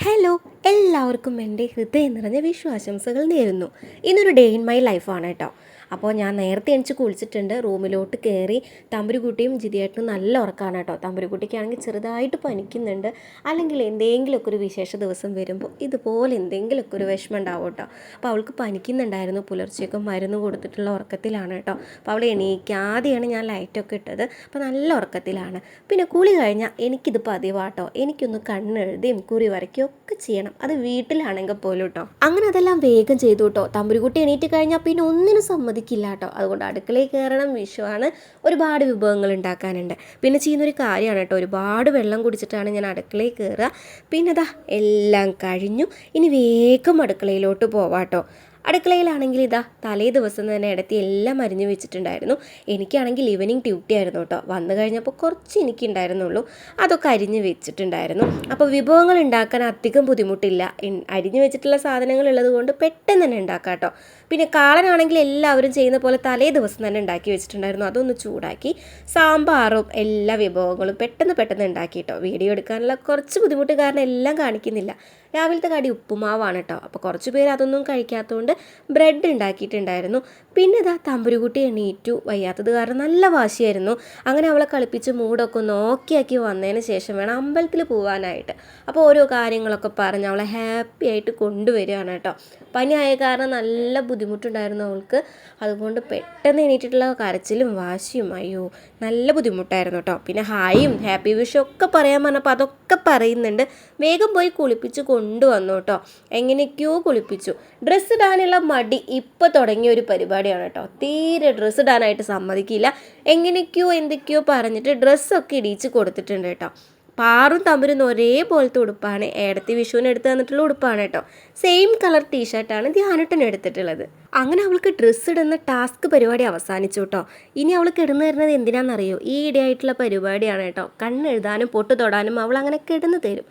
Hello എല്ലാവർക്കും എന്റെ ഹൃദയം നിറഞ്ഞ വിശ്വാശംസകൾ നേരുന്നു. ഇന്നൊരു ഡേ ഇൻ മൈ ലൈഫാണ് കേട്ടോ. അപ്പോൾ ഞാൻ നേരത്തെ എണിച്ച് കുളിച്ചിട്ടുണ്ട്. റൂമിലോട്ട് കയറി തമ്പുരുക്കുട്ടിയും ജിതിയേട്ടനും നല്ല ഉറക്കമാണ് കേട്ടോ. തമ്പുരുക്കുട്ടിക്കാണെങ്കിൽ ചെറുതായിട്ട് പനിക്കുന്നുണ്ട്. അല്ലെങ്കിൽ എന്തെങ്കിലുമൊക്കെ ഒരു വിശേഷ ദിവസം വരുമ്പോൾ ഇതുപോലെ എന്തെങ്കിലുമൊക്കെ ഒരു വിഷമം ഉണ്ടാവും കേട്ടോ. അപ്പോൾ അവൾക്ക് പനിക്കുന്നുണ്ടായിരുന്നു. പുലർച്ചെയൊക്കെ മരുന്ന് കൊടുത്തിട്ടുള്ള ഉറക്കത്തിലാണ് കേട്ടോ. അപ്പോൾ അവൾ എണീക്കാതെയാണ് ഞാൻ ലൈറ്റൊക്കെ ഇട്ടത്. അപ്പോൾ നല്ല ഉറക്കത്തിലാണ്. പിന്നെ കുളി കഴിഞ്ഞാൽ എനിക്കിത് പതിവാട്ടോ എനിക്കൊന്ന് കണ്ണെഴുതിയും കുറി വരയ്ക്കുകയും ഒക്കെ ചെയ്യണം. അത് വീട്ടിലാണെങ്കിൽ പോലും കേട്ടോ. അങ്ങനെ അതെല്ലാം വേഗം ചെയ്തു കേട്ടോ. തമ്പുരുകുട്ടി എണീറ്റ് കഴിഞ്ഞാൽ പിന്നെ ഒന്നിനും സമ്മതിക്കില്ല കേട്ടോ. അതുകൊണ്ട് അടുക്കളയിൽ കയറണം വിഷുവാണ് ഒരുപാട് വിഭവങ്ങൾ ഉണ്ടാക്കാനുണ്ട്. പിന്നെ ചെയ്യുന്നൊരു കാര്യമാണ് കേട്ടോ ഒരുപാട് വെള്ളം കുടിച്ചിട്ടാണ് ഞാൻ അടുക്കളയിൽ കയറുക. പിന്നെ ദാ എല്ലാം കഴിഞ്ഞു. ഇനി വേഗം അടുക്കളയിലോട്ട് പോവാട്ടോ അടുക്കളയിലാണെങ്കിൽ ഇതാ തലേ ദിവസം തന്നെ ഇടത്തി എല്ലാം അരിഞ്ഞു വെച്ചിട്ടുണ്ടായിരുന്നു. എനിക്കാണെങ്കിൽ ഈവനിങ് ഡ്യൂട്ടി ആയിരുന്നു കേട്ടോ. വന്നു കഴിഞ്ഞപ്പോൾ കുറച്ച് എനിക്കുണ്ടായിരുന്നുള്ളൂ അതൊക്കെ അരിഞ്ഞു വെച്ചിട്ടുണ്ടായിരുന്നു. അപ്പോൾ വിഭവങ്ങൾ ഉണ്ടാക്കാൻ അധികം ബുദ്ധിമുട്ടില്ല. അരിഞ്ഞു വെച്ചിട്ടുള്ള സാധനങ്ങൾ ഉള്ളത് കൊണ്ട് പെട്ടെന്ന് തന്നെ ഉണ്ടാക്കാം കേട്ടോ. പിന്നെ കാളനാണെങ്കിൽ എല്ലാവരും ചെയ്യുന്ന പോലെ തലേ ദിവസം തന്നെ ഉണ്ടാക്കി വെച്ചിട്ടുണ്ടായിരുന്നു. അതൊന്ന് ചൂടാക്കി സാമ്പാറും എല്ലാ വിഭവങ്ങളും പെട്ടെന്ന് പെട്ടെന്ന് ഉണ്ടാക്കി കേട്ടോ. വീഡിയോ എടുക്കാനുള്ള കുറച്ച് ബുദ്ധിമുട്ട് കാരണം എല്ലാം കാണിക്കുന്നില്ല. രാവിലത്തെ കടി ഉപ്പുമാവാണ് കേട്ടോ അപ്പോൾ കുറച്ച് പേര് അതൊന്നും കഴിക്കാത്തതുകൊണ്ട് ബ്രെഡ് ഉണ്ടാക്കിയിട്ടുണ്ടായിരുന്നു. പിന്നെ ഇതാ തമ്പുരുകുട്ടി എണീറ്റു. വയ്യാത്തത് കാരണം നല്ല വാശിയായിരുന്നു. അങ്ങനെ അവളെ കളിപ്പിച്ച് മൂടൊക്കെ ഒന്ന് ഓക്കെയാക്കി വന്നതിന് ശേഷം വേണം അമ്പലത്തിൽ പോകാനായിട്ട് അപ്പോൾ ഓരോ കാര്യങ്ങളൊക്കെ പറഞ്ഞ് അവളെ ഹാപ്പി ആയിട്ട് കൊണ്ടുവരികയാണ് കേട്ടോ. പനിയായ കാരണം നല്ല ബുദ്ധിമുട്ടുണ്ടായിരുന്നു അവൾക്ക്. അതുകൊണ്ട് പെട്ടെന്ന് എണീറ്റിട്ടുള്ള കരച്ചിലും വാശിയും അയ്യോ നല്ല ബുദ്ധിമുട്ടായിരുന്നു കേട്ടോ. പിന്നെ ഹായും ഹാപ്പി വിഷും ഒക്കെ പറയാൻ പറഞ്ഞപ്പോൾ അതൊക്കെ പറയുന്നുണ്ട്. വേഗം പോയി കുളിപ്പിച്ച് കൊണ്ടുവന്നു കേട്ടോ. എങ്ങനെയൊക്കെയോ കുളിപ്പിച്ചു. ഡ്രസ്സ് ഇടാനുള്ള മടി ഇപ്പോൾ തുടങ്ങിയ ഒരു പരിപാടിയാണ് കേട്ടോ. തീരെ ഡ്രസ്സ് ഇടാനായിട്ട് സമ്മതിക്കില്ല. എങ്ങനെയൊക്കെയോ എന്തൊക്കെയോ പറഞ്ഞിട്ട് ഡ്രസ്സൊക്കെ ഇടിച്ച് കൊടുത്തിട്ടുണ്ട് കേട്ടോ. പാറും തമ്പുരും ഒരേപോലത്തെ ഉടുപ്പാണ്. ഏടത്തി വിഷുവിന് എടുത്ത് തന്നിട്ടുള്ള ഉടുപ്പാണ് കേട്ടോ. സെയിം കളർ ടീഷർട്ടാണ് ധ്യാനട്ടൻ എടുത്തിട്ടുള്ളത്. അങ്ങനെ അവൾക്ക് ഡ്രസ്സ് ഇടുന്ന ടാസ്ക് പരിപാടി അവസാനിച്ചു കേട്ടോ ഇനി അവൾക്ക് ഇടുന്നു തരുന്നത് എന്തിനാണെന്നറിയോ? ഈ ഇടയായിട്ടുള്ള പരിപാടിയാണ് കേട്ടോ കണ്ണെഴുതാനും പൊട്ട് തൊടാനും അവൾ അങ്ങനെ കിടന്നു തരും.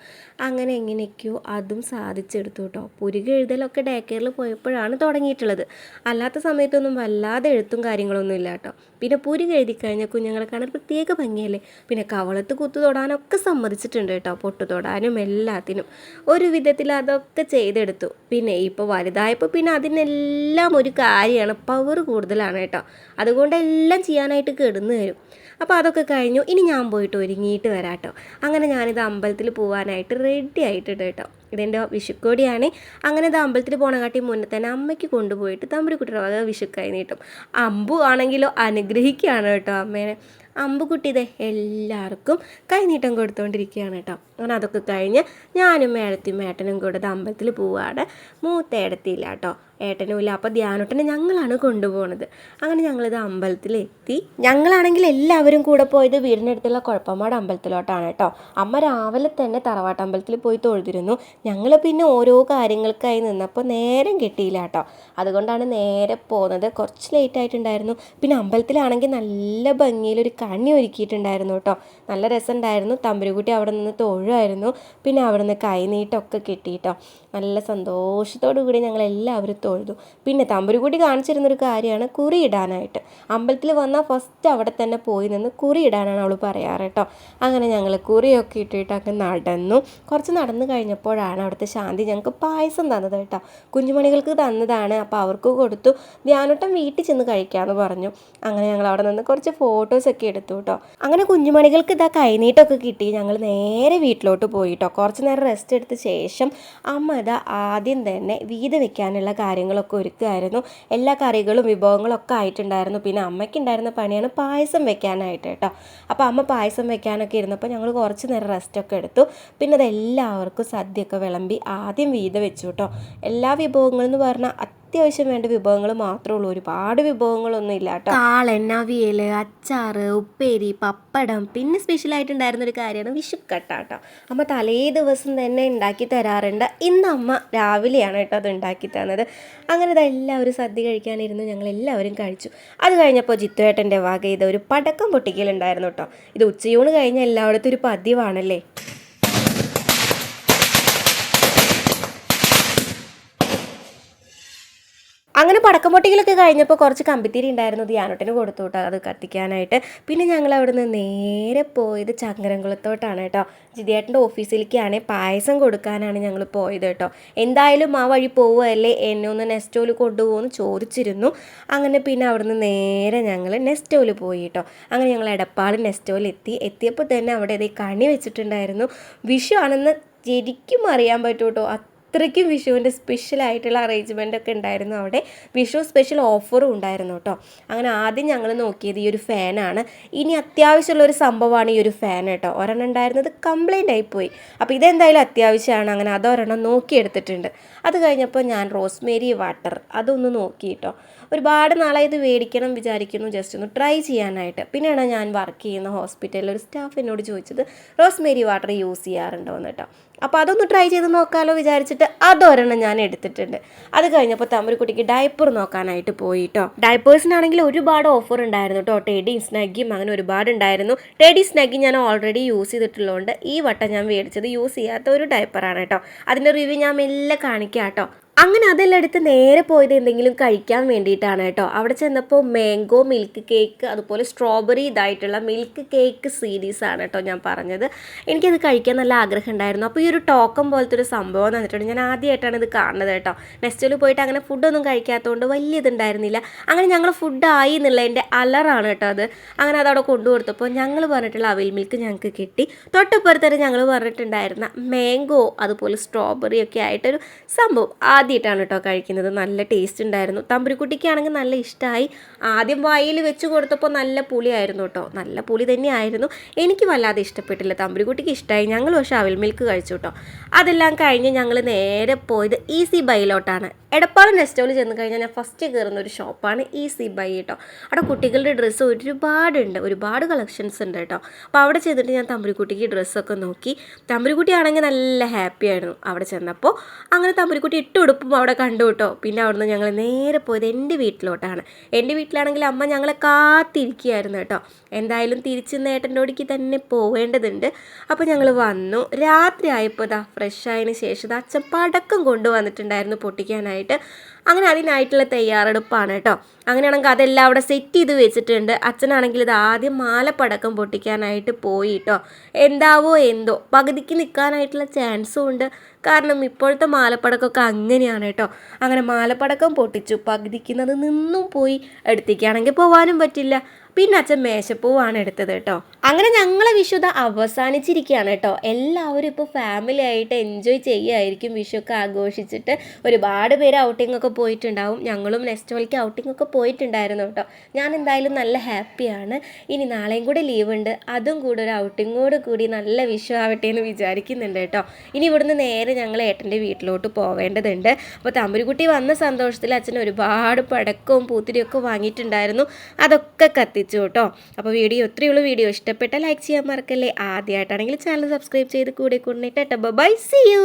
അങ്ങനെ എങ്ങനെയൊക്കെയോ അതും സാധിച്ചെടുത്തു കേട്ടോ പുരുക എഴുതലൊക്കെ ഡേ കെയറിൽ പോയപ്പോഴാണ് തുടങ്ങിയിട്ടുള്ളത്. അല്ലാത്ത സമയത്തൊന്നും വല്ലാതെ എഴുത്തും കാര്യങ്ങളൊന്നും ഇല്ല കേട്ടോ പിന്നെ പുരുക എഴുതി കഴിഞ്ഞാൽ കുഞ്ഞുങ്ങളെ കാണാൻ പ്രത്യേക ഭംഗിയല്ലേ? പിന്നെ കവളത്ത് കുത്തു തൊടാനൊക്കെ സമ്മതിച്ചിട്ടുണ്ട് കേട്ടോ പൊട്ട് തൊടാനും എല്ലാത്തിനും. ഒരു വിധത്തിൽ അതൊക്കെ ചെയ്തെടുത്തു. പിന്നെ ഇപ്പോൾ വലുതായപ്പോൾ പിന്നെ അതിനെല്ലാം ഒരു കാര്യമാണ്. പവർ കൂടുതലാണ് കേട്ടോ. അതുകൊണ്ട് എല്ലാം ചെയ്യാനായിട്ട് കിടന്നു തരും അപ്പോൾ അതൊക്കെ കഴിഞ്ഞു. ഇനി ഞാൻ പോയിട്ട് ഒരുങ്ങിയിട്ട് വരാം കേട്ടോ അങ്ങനെ ഞാനിത് അമ്പലത്തിൽ പോകാനായിട്ട് റെഡി ആയിട്ടുണ്ട് കേട്ടോ. ഇതെന്റെ വിഷുക്കോടിയാണ് അങ്ങനെ ഇത് അമ്പലത്തിൽ പോകണ കാട്ടി മുന്നേ തന്നെ അമ്മയ്ക്ക് കൊണ്ടുപോയിട്ട് തമ്പുരി കുട്ടിയുടെ വക വിഷുക്കായി നീട്ടും. അമ്പു ആണെങ്കിലോ അനുഗ്രഹിക്കുകയാണ് കേട്ടോ അമ്മേനെ. അമ്പുകുട്ടി ഇതേ എല്ലാവർക്കും കൈനീട്ടം കൊടുത്തുകൊണ്ടിരിക്കുകയാണ് കേട്ടോ. അങ്ങനെ അതൊക്കെ കഴിഞ്ഞ് ഞാനും ഏടത്തിയും മേട്ടനും കൂടെ അമ്പലത്തിൽ പോവാണ്. മൂത്ത ഏടത്തിയില്ല കേട്ടോ. ഏട്ടനും ഇല്ല അപ്പോൾ ധ്യാനോട്ടനെ ഞങ്ങളാണ് കൊണ്ടുപോകുന്നത് അങ്ങനെ ഞങ്ങളിത് അമ്പലത്തിലെത്തി. ഞങ്ങളാണെങ്കിൽ എല്ലാവരും കൂടെ പോയത് വീടിനടുത്തുള്ള കുഴപ്പമാട് അമ്പലത്തിലോട്ടാണ് കേട്ടോ. അമ്മ രാവിലെ തന്നെ തറവാട്ട് അമ്പലത്തിൽ പോയി തൊഴുതിരുന്നു. ഞങ്ങൾ പിന്നെ ഓരോ കാര്യങ്ങൾക്കായി നിന്നപ്പോൾ നേരം കിട്ടിയില്ല കേട്ടോ. അതുകൊണ്ടാണ് നേരെ പോകുന്നത് കുറച്ച് ലേറ്റ് ആയിട്ടുണ്ടായിരുന്നു. പിന്നെ അമ്പലത്തിലാണെങ്കിൽ നല്ല ഭംഗിയിലൊരു കണ്ണി ഒരുക്കിയിട്ടുണ്ടായിരുന്നു കേട്ടോ. നല്ല രസമുണ്ടായിരുന്നു. തമ്പുരുകുട്ടി അവിടെ നിന്ന് തൊഴുമായിരുന്നു പിന്നെ അവിടെ നിന്ന് കൈനീട്ടമൊക്കെ കിട്ടി കേട്ടോ. നല്ല സന്തോഷത്തോടു കൂടി ഞങ്ങൾ എല്ലാവരും തൊഴുതു. പിന്നെ തമ്പുരുകുട്ടി കാണിച്ചിരുന്നൊരു കാര്യമാണ് കുറി ഇടാനായിട്ട് അമ്പലത്തിൽ വന്നാൽ ഫസ്റ്റ് അവിടെ തന്നെ പോയി നിന്ന് കുറി ഇടാനാണ് അവൾ പറയാറ് കേട്ടോ. അങ്ങനെ ഞങ്ങൾ കുറിയൊക്കെ ഇട്ടിട്ട് അങ്ങ് നടന്നു. കുറച്ച് നടന്നു കഴിഞ്ഞപ്പോഴാണ് അവിടുത്തെ ശാന്തി ഞങ്ങൾക്ക് പായസം തന്നത് കേട്ടോ. കുഞ്ഞുമണികൾക്ക് തന്നതാണ്. അപ്പോൾ അവർക്ക് കൊടുത്തു. ധ്യാനോട്ടം വീട്ടിൽ ചെന്ന് കഴിക്കാമെന്ന് പറഞ്ഞു. അങ്ങനെ ഞങ്ങൾ അവിടെ നിന്ന് കുറച്ച് ഫോട്ടോസൊക്കെ എടുത്തു. കേട്ടോ. അങ്ങനെ കുഞ്ഞുമണികൾക്ക് ഇതാ കൈനീട്ടൊക്കെ കിട്ടി. ഞങ്ങൾ നേരെ വീട്ടിലോട്ട് പോയി കേട്ടോ. കുറച്ച് നേരം റെസ്റ്റ് എടുത്ത ശേഷം അമ്മ ഇതാ ആദ്യം തന്നെ വീത് വെക്കാനുള്ള കാര്യങ്ങളൊക്കെ ഒരുക്കുമായിരുന്നു. എല്ലാ കറികളും വിഭവങ്ങളും ഒക്കെ ആയിട്ടുണ്ടായിരുന്നു. പിന്നെ അമ്മയ്ക്ക് ഉണ്ടായിരുന്ന പണിയാണ് പായസം വെക്കാനായിട്ട് കേട്ടോ. അപ്പോൾ അമ്മ പായസം വെക്കാനൊക്കെ ഇരുന്നപ്പോൾ ഞങ്ങൾ കുറച്ച് നേരം റെസ്റ്റൊക്കെ എടുത്തു. പിന്നെ അത് എല്ലാവർക്കും സദ്യയൊക്കെ വിളമ്പി ആദ്യം വീത വെച്ചു കേട്ടോ. എല്ലാ വിഭവങ്ങളെന്ന് പറഞ്ഞാൽ അത്യാവശ്യം വേണ്ട വിഭവങ്ങൾ മാത്രമേ ഉള്ളൂ. ഒരുപാട് വിഭവങ്ങളൊന്നും ഇല്ല കേട്ടോ. കാളൻ അവിയൽ അച്ചാറ് ഉപ്പേരി പപ്പടം പിന്നെ സ്പെഷ്യൽ ആയിട്ടുണ്ടായിരുന്ന ഒരു കാര്യമാണ് വിഷുക്കട്ട കേട്ടോ. അമ്മ തലേ ദിവസം തന്നെ ഉണ്ടാക്കി തരാറുണ്ട്. ഇന്ന് അമ്മ രാവിലെയാണ് കേട്ടോ അത് ഉണ്ടാക്കി തന്നത്. അങ്ങനെ ഇത് എല്ലാവരും സദ്യ കഴിക്കാനിരുന്നു ഞങ്ങൾ എല്ലാവരും കഴിച്ചു. അത് കഴിഞ്ഞപ്പോൾ ജിത്തുവേട്ടന്റെ വക ഇത് ഒരു പടക്കം പൊട്ടിക്കലുണ്ടായിരുന്നു കേട്ടോ. ഇത് ഉച്ചയൂണ് കഴിഞ്ഞ എല്ലായിടത്തും ഒരു പതിവാണല്ലേ? അങ്ങനെ പടക്കം പൊട്ടിക്കലൊക്കെ കഴിഞ്ഞപ്പോൾ കുറച്ച് കമ്പിത്തിരി ഉണ്ടായിരുന്നു ധ്യാനോട്ടിന് കൊടുത്തു കേട്ടോ. അത് കത്തിക്കാനായിട്ട്. പിന്നെ ഞങ്ങൾ അവിടെ നിന്ന് നേരെ പോയത് ചങ്ങരംകുളത്തോട്ടാണ് കേട്ടോ. ജിതിയേട്ടന്റെ ഓഫീസിലേക്കാണ് പായസം കൊടുക്കാനാണ് ഞങ്ങൾ പോയത് കേട്ടോ. എന്തായാലും ആ വഴി പോവുകയല്ലേ? എന്നെ ഒന്ന് നെസ്റ്റോയിൽ കൊണ്ടുപോകുമെന്ന് ചോദിച്ചിരുന്നു. അങ്ങനെ പിന്നെ അവിടുന്ന് നേരെ ഞങ്ങൾ നെസ്റ്റോയിൽ പോയി കേട്ടോ. അങ്ങനെ ഞങ്ങൾ എടപ്പാൾ നെസ്റ്റോയിൽ എത്തി. എത്തിയപ്പോൾ തന്നെ അവിടെ ഇതേ കണി വെച്ചിട്ടുണ്ടായിരുന്നു. വിഷു ആണെന്ന് ശരിക്കും അറിയാൻ പറ്റും കേട്ടോ. അത്രയ്ക്കും വിഷുവിന്റെ അറേഞ്ച്മെന്റ് ഒക്കെ ഉണ്ടായിരുന്നു അവിടെ. വിഷു സ്പെഷ്യൽ ഓഫറും ഉണ്ടായിരുന്നു കേട്ടോ. അങ്ങനെ ആദ്യം ഞങ്ങൾ നോക്കിയത് ഈ ഒരു ഫാനാണ്. ഇനി അത്യാവശ്യമുള്ള ഒരു സംഭവമാണ് ഈ ഒരു ഫാൻ കേട്ടോ. ഒരെണ്ണം ഉണ്ടായിരുന്നത് കംപ്ലൈന്റ് ആയിപ്പോയി അപ്പോൾ ഇതെന്തായാലും അത്യാവശ്യമാണ്. അങ്ങനെ അതൊരെണ്ണം നോക്കിയെടുത്തിട്ടുണ്ട്. അത് കഴിഞ്ഞപ്പോൾ ഞാൻ റോസ്മേരി വാട്ടർ അതൊന്ന് നോക്കി കേട്ടോ. ഒരുപാട് നാളായി ഇത് മേടിക്കണം വിചാരിക്കുന്നു ജസ്റ്റ് ഒന്ന് ട്രൈ ചെയ്യാനായിട്ട്. പിന്നെയാണ് ഞാൻ വർക്ക് ചെയ്യുന്ന ഹോസ്പിറ്റലിൽ ഒരു സ്റ്റാഫ് എന്നോട് ചോദിച്ചത് റോസ്മേരി വാട്ടർ യൂസ് ചെയ്യാറുണ്ടോ? എന്ന് കേട്ടോ. അപ്പോൾ അതൊന്ന് ട്രൈ ചെയ്ത് നോക്കാമല്ലോ വിചാരിച്ചിട്ട് അതൊരെണ്ണം ഞാൻ എടുത്തിട്ടുണ്ട്. അത് കഴിഞ്ഞപ്പോൾ തമ്പുരുക്കുട്ടിക്ക് ഡയപ്പർ നോക്കാനായിട്ട് പോയി കേട്ടോ ഡയപ്പേഴ്സിനാണെങ്കിൽ ഒരുപാട് ഓഫർ ഉണ്ടായിരുന്നു കേട്ടോ ടെഡി സ്നഗ്ഗിയും അങ്ങനെ ഒരുപാട് ഉണ്ടായിരുന്നു. ടെഡി സ്നഗ്ഗി ഞാൻ ഓൾറെഡി യൂസ് ചെയ്തിട്ടുള്ളതുകൊണ്ട് ഈ വട്ടം ഞാൻ മേടിച്ചത് യൂസ് ചെയ്യാത്ത ഒരു ഡയപ്പറാണ് കേട്ടോ അതിന്റെ റിവ്യൂ ഞാൻ മെല്ലെ കാണിക്കാം കേട്ടോ അങ്ങനെ അതെല്ലാം എടുത്ത് നേരെ പോയത് എന്തെങ്കിലും കഴിക്കാൻ വേണ്ടിയിട്ടാണ് കേട്ടോ. അവിടെ ചെന്നപ്പോൾ മാംഗോ മിൽക്ക് കേക്ക് അതുപോലെ സ്ട്രോബെറി ഇതായിട്ടുള്ള മിൽക്ക് കേക്ക് സീരീസ് ആണ് കേട്ടോ ഞാൻ പറഞ്ഞത്. എനിക്കത് കഴിക്കാൻ നല്ല ആഗ്രഹം ഉണ്ടായിരുന്നു. അപ്പോൾ ഈ ഒരു ടോക്കൺ പോലത്തെ ഒരു സംഭവം തന്നിട്ടുണ്ട് ഞാൻ ആദ്യമായിട്ടാണ് ഇത് കാണുന്നത് കേട്ടോ. നെക്സ്റ്റിൽ പോയിട്ട് അങ്ങനെ ഫുഡൊന്നും കഴിക്കാത്തതുകൊണ്ട് വലിയ ഇതുണ്ടായിരുന്നില്ല. അങ്ങനെ ഞങ്ങൾ ഫുഡായി എന്നുള്ളതിന്റെ അലറാണ് കേട്ടോ അത്. അങ്ങനെ അതവിടെ കൊണ്ടു കൊടുത്തപ്പോൾ ഞങ്ങൾ പറഞ്ഞിട്ടുള്ള അവിൽ മിൽക്ക് ഞങ്ങൾക്ക് കിട്ടി. തൊട്ടപ്പുറത്തന്നെ ഞങ്ങൾ പറഞ്ഞിട്ടുണ്ടായിരുന്ന മാംഗോ അതുപോലെ സ്ട്രോബെറി ഒക്കെ ആയിട്ടൊരു സംഭവം. ആദ്യമായിട്ടാണ് കേട്ടോ കഴിക്കുന്നത്. നല്ല ടേസ്റ്റ് ഉണ്ടായിരുന്നു. തമ്പുരിക്കുട്ടിക്കാണെങ്കിൽ നല്ല ഇഷ്ടമായി ആദ്യം വായിൽ വെച്ച് കൊടുത്തപ്പോൾ നല്ല പുളിയായിരുന്നു കേട്ടോ. നല്ല പുളി തന്നെയായിരുന്നു. എനിക്ക് വല്ലാതെ ഇഷ്ടപ്പെട്ടില്ല. തമ്പുരിക്കുട്ടിക്ക് ഇഷ്ടമായി ഞങ്ങൾ പക്ഷേ അവിൽ മിൽക്ക് കഴിച്ചു കേട്ടോ. അതെല്ലാം കഴിഞ്ഞ് ഞങ്ങൾ നേരെ പോയത് ഈസി ബൈയിലോട്ടാണ് എടപ്പാളം നെസ്റ്റോയിൽ ചെന്ന് കഴിഞ്ഞാൽ ഞാൻ ഫസ്റ്റ് കയറുന്ന ഒരു ഷോപ്പാണ് ഈസി ബൈ കേട്ടോ അവിടെ കുട്ടികളുടെ ഡ്രസ്സ് ഒരുപാടുണ്ട്. ഒരുപാട് കളക്ഷൻസ് ഉണ്ട് കേട്ടോ. അപ്പോൾ അവിടെ ചെന്നിട്ട് ഞാൻ തമ്പുരിക്കുട്ടിക്ക് ഡ്രസ്സൊക്കെ നോക്കി. തമ്പുരിക്കുട്ടി ആണെങ്കിൽ നല്ല ഹാപ്പി ആയിരുന്നു. അവിടെ ചെന്നപ്പോൾ അങ്ങനെ തമ്പുരിക്കുട്ടി ഇട്ട് ഉടുപ്പും അവിടെ കണ്ടു കേട്ടോ. പിന്നെ അവിടുന്ന് ഞങ്ങൾ നേരെ പോയത് എന്റെ വീട്ടിലോട്ടാണ്. എന്റെ വീട്ടിലാണെങ്കിൽ അമ്മ ഞങ്ങളെ കാത്തിരിക്കുകയായിരുന്നു കേട്ടോ. എന്തായാലും തിരിച്ച് നേട്ടന്റെ ഒടിക്ക് തന്നെ പോവേണ്ടതുണ്ട്. അപ്പോൾ ഞങ്ങൾ വന്നു. രാത്രി ആയപ്പോൾ ഇതാ ഫ്രഷ് ആയതിന് ശേഷം ദാ അച്ഛൻ പടക്കം കൊണ്ടുവന്നിട്ടുണ്ടായിരുന്നു പൊട്ടിക്കാനായിട്ട്. അങ്ങനെ അതിനായിട്ടുള്ള തയ്യാറെടുപ്പാണ് കേട്ടോ. അങ്ങനെയാണെങ്കിൽ അതെല്ലാം അവിടെ സെറ്റ് ചെയ്ത് വെച്ചിട്ടുണ്ട്. അച്ഛനാണെങ്കിൽ ഇത് ആദ്യം മാലപ്പടക്കം പൊട്ടിക്കാനായിട്ട് പോയി കേട്ടോ. എന്താവോ എന്തോ. പകുതിക്ക് നിൽക്കാനായിട്ടുള്ള ചാൻസും ഉണ്ട്. കാരണം ഇപ്പോഴത്തെ മാലപ്പടക്കമൊക്കെ അങ്ങനെയാണ് കേട്ടോ. അങ്ങനെ മാലപ്പടക്കം പൊട്ടിച്ചു. പകുതിക്കുന്നത് നിന്നും പോയി എടുത്തേക്കാണെങ്കിൽ പോവാനും പറ്റില്ല. പിന്നെ അച്ഛൻ മേശപ്പൂവാണ് എടുത്തത് കേട്ടോ. അങ്ങനെ ഞങ്ങളെ വിഷുത അവസാനിച്ചിരിക്കുകയാണ് കേട്ടോ. എല്ലാവരും ഇപ്പോൾ ഫാമിലി ആയിട്ട് എൻജോയ് ചെയ്യുമായിരിക്കും വിഷുവൊക്കെ ആഘോഷിച്ചിട്ട് ഒരുപാട് പേര് ഔട്ടിംഗ് ഒക്കെ പോയിട്ടുണ്ടാവും. ഞങ്ങളും നെക്സ്റ്റ് വീക്ക് ഔട്ടിംഗ് ഒക്കെ പോയിട്ടുണ്ടായിരുന്നു കേട്ടോ. ഞാൻ എന്തായാലും നല്ല ഹാപ്പിയാണ് ഇനി നാളെയും കൂടെ ലീവ് ഉണ്ട്. അതും കൂടെ ഒരു ഔട്ടിങ്ങോട് കൂടി നല്ല വിഷു ആവട്ടെ എന്ന് വിചാരിക്കുന്നുണ്ട് കേട്ടോ. ഇനി ഇവിടുന്ന് നേരെ ഞങ്ങൾ ഏട്ടന്റെ വീട്ടിലോട്ട് പോവേണ്ടതുണ്ട്. അപ്പോൾ തമ്പുരുക്കുട്ടി വന്ന സന്തോഷത്തിൽ അച്ഛൻ ഒരുപാട് പടക്കവും പൂത്തിരിയൊക്കെ വാങ്ങിയിട്ടുണ്ടായിരുന്നു. അതൊക്കെ കത്തിച്ചു കേട്ടോ. അപ്പോൾ വീഡിയോ ഒത്തിരിയുള്ള വീഡിയോ ഇഷ്ടപ്പെട്ട ലൈക്ക് ചെയ്യാൻ മറക്കല്ലേ. ആദ്യമായിട്ടാണെങ്കിൽ ചാനൽ സബ്സ്ക്രൈബ് ചെയ്ത് കൂടെ കൊണ്ടിട്ട് ബൈ സി യു